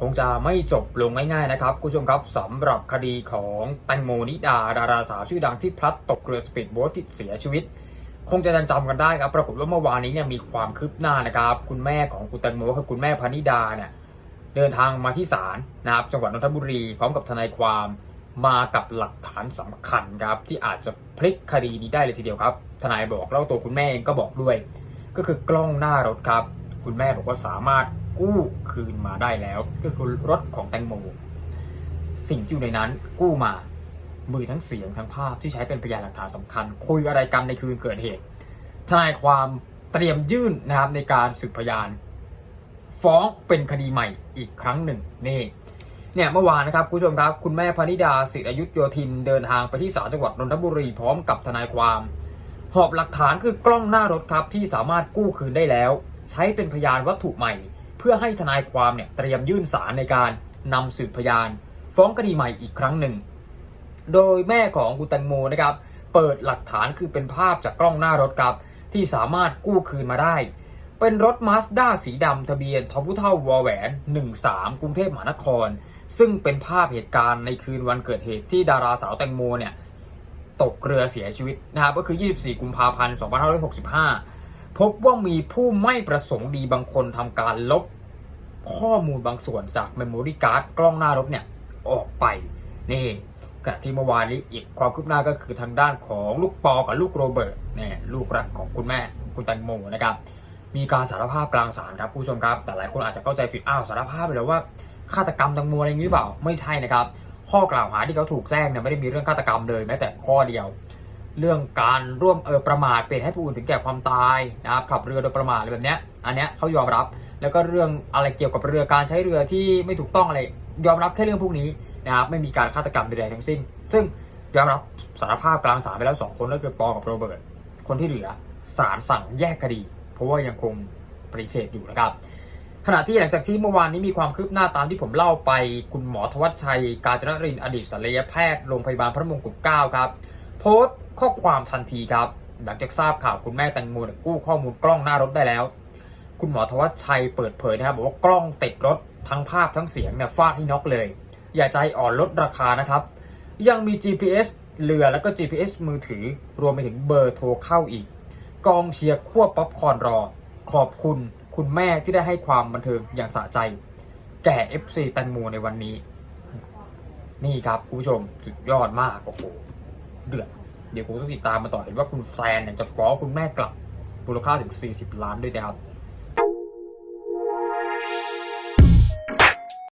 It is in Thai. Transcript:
คงจะไม่จบลงง่ายๆนะครับคุณผู้ชมครับสำหรับคดีของแตงโมนิดาดาราสาวชื่อดังที่พลัดตกเรือสปีดโบ๊ทที่เสียชีวิต คงจะจำกันได้ครับ ปรากฏว่าเมื่อวานนี้เนี่ยมีความคืบหน้านะครับ คุณแม่ของคุณแตงโมคือคุณแม่พนิดาเนี่ยเดินทางมาที่ศาลนะครับจังหวัดนนทบุรี พร้อมกับทนายความมากับหลักฐานสำคัญครับ ที่อาจจะพลิกคดีนี้ได้เลยทีเดียวครับ ทนายบอกแล้วตัวคุณแม่เองก็บอกด้วย ก็คือกล้องหน้ารถครับ คุณแม่บอกว่าสามารถกู้คืนมาได้แล้ว ก็คือรถของแตงโม สิ่งที่อยู่ในนั้นกู้มามือทั้งเสียงทั้งภาพที่ใช้เป็นพยานหลักฐานสำคัญ คุยอะไรกันในคืนเกิดเหตุทนายความเตรียมยื่นนะครับในการสืบพยาน ฟ้องเป็นคดีใหม่อีกครั้งหนึ่งนี่เนี่ยเมื่อวานนะครับคุณผู้ชมครับคุณแม่พนิดาศิรยุทธโยธินเดินทางไปที่ศาลจังหวัดนนทบุรีพร้อมกับทนายความ หอบหลักฐานคือกล้องหน้ารถครับที่สามารถกู้คืนได้แล้ว ใช้เป็นพยานวัตถุใหม่ เพื่อให้ทนายความเนี่ยเตรียมยื่นสารในการนำสืบพยาน ฟ้องคดีใหม่อีกครั้งหนึ่ง โดยแม่ของคุณแตงโมนะครับ เปิดหลักฐานคือเป็นภาพจากกล้องหน้ารถครับ ที่สามารถกู้คืนมาได้ เป็นรถมาสด้าสีดำทะเบียนทพุเท่าวอแหวน 13 กรุงเทพมหานคร ซึ่งเป็นภาพเหตุการณ์ในคืนวันเกิดเหตุที่ดาราสาวแตงโมเนี่ยตกเรือเสียชีวิตนะครับก็คือ 24 กุมภาพันธ์ 2565 พบว่ามีผู้ไม่ประสงค์ดีบางคนทำการลบข้อมูลบางส่วนจากเมมโมรี่การ์ดกล้องหน้ารถเนี่ยออกไป นี่ขณะที่เมื่อวานนี้อีกความคืบหน้าก็คือทางด้านของลูกปอกับลูกโรเบิร์ตเนี่ยลูกรักของคุณแม่คุณแตงโมนะครับ มีการสารภาพกลางศาลครับผู้ชมครับ แต่หลายคนอาจจะเข้าใจผิดอ้าวสารภาพไปแล้วว่าฆาตกรรมแตงโมอะไรอย่างนี้หรือเปล่าไม่ใช่นะครับ ข้อกล่าวหาที่เขาถูกแจ้งเนี่ยไม่ได้มีเรื่องฆาตกรรมเลยแม้แต่ข้อเดียว เรื่องการร่วมเออประมาทเป็นให้ผู้อื่นถึงแก่ความตายนะครับขับเรือโดยประมาทอะไรแบบเนี้ยอันเนี้ยเขายอมรับแล้วก็เรื่องอะไรเกี่ยวกับเรือการใช้เรือที่ไม่ถูกต้องอะไรยอมรับแค่เรื่องพวกนี้นะครับไม่มีการฆาตกรรมใดๆทั้งสิ้น ซึ่งยอมรับสารภาพกลางศาลไปแล้วสองคนก็คือปอกับโรเบิร์ตคนที่เหลือศาลสั่งแยกคดี เพราะว่ายังคงปฏิเสธอยู่นะครับขณะที่หลังจากที่เมื่อวานนี้มีความคืบหน้าตามที่ผมเล่าไปคุณหมอทวัชชัย กาญจนรินทร์อดีตศัลยแพทย์โรงพยาบาลพระมงกุฎเกล้าครับ โพสต์ ข้อความทันทีครับ หลังจากทราบข่าวคุณแม่แตงโมกู้ข้อมูลกล้องหน้ารถได้แล้ว คุณหมอทวัชชัยเปิดเผยนะครับบอกว่ากล้องติดรถทั้งภาพทั้งเสียงเนี่ยฟาดให้น็อกเลย อย่าใจอ่อนลดราคานะครับ ยังมี GPS เรือแล้วก็ GPS มือถือ รวมไปถึงเบอร์โทรเข้าอีก กองเชียร์ควบป๊อปคอนรอ ขอบคุณคุณแม่ที่ได้ให้ความบันเทิงอย่างสะใจ แก่ FC แตงโมในวันนี้ นี่ครับคุณผู้ชมสุดยอดมากโอ้โหเดือด เดี๋ยวผมต้องติดตามมาต่อเห็นว่าคุณแซนเนี่ยจะฟ้องคุณแม่กลับมูลค่าถึง 40 ล้านด้วยนะครับ